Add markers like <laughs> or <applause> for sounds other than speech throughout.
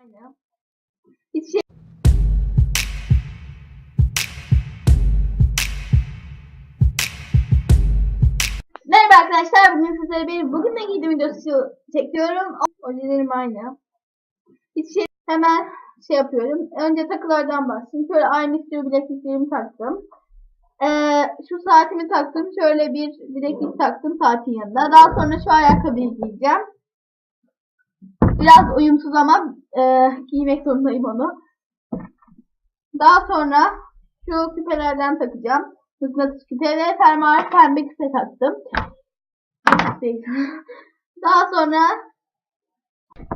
Aynen. Şey... Merhaba arkadaşlar. Bugün sizlere bir bugün ne giydim videosu çekiyorum. Ojelerim aynı. Hiç şey hemen şey yapıyorum. Önce takılardan başlayayım. Şöyle aynı sürü bilekliklerimi taktım. Ee, şu saatimi taktım. Şöyle bir bileklik taktım saatin yanında. Daha sonra şu ayakkabıyı giyeceğim. Biraz uyumsuz ama e, giymek zorundayım onu. Daha sonra şu küpelerden takacağım. Mıknatıs küpe ve fermuar pembe küpe taktım. <laughs> Daha sonra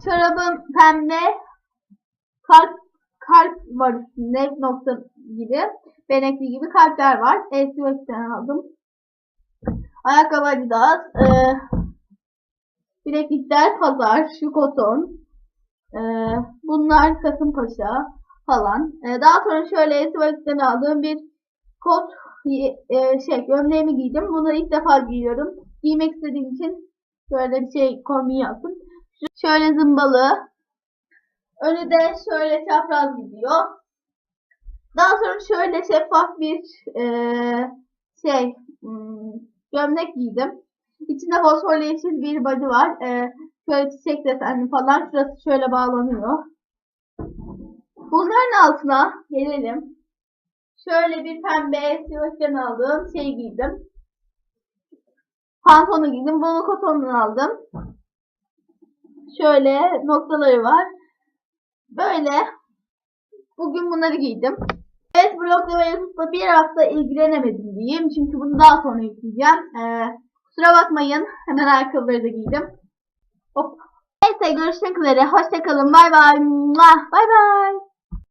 çorabım pembe kalp kalp var üstünde nokta gibi benekli gibi kalpler var. Esivek'ten aldım. Ayakkabı Adidas. E, bileklikler pazar. Şu koton. E, bunlar Kasımpaşa falan. E, daha sonra şöyle Esivek'ten aldığım bir kot e, şey gömleğimi giydim. Bunu ilk defa giyiyorum. Giymek istediğim için şöyle bir şey kombin yaptım. Şöyle zımbalı. Önü de şöyle çapraz gidiyor. Daha sonra şöyle şeffaf bir e, şey hmm, gömlek giydim. İçinde fosforlu yeşil bir body var. E, şöyle çiçek desenli falan. Şurası şöyle bağlanıyor. Bunların altına gelelim. Şöyle bir pembe sivastan aldığım şey giydim. Pantolonu giydim. Bunu kotondan aldım. Şöyle noktaları var. Böyle. Bugün bunları giydim. Evet blogda ve YouTube'da bir hafta ilgilenemedim diyeyim. Çünkü bunu daha sonra yükleyeceğim. Ee, kusura bakmayın. Hemen ayakkabıları da giydim. Hop. Neyse görüşmek üzere. Hoşçakalın. Bay bay. Bay bay.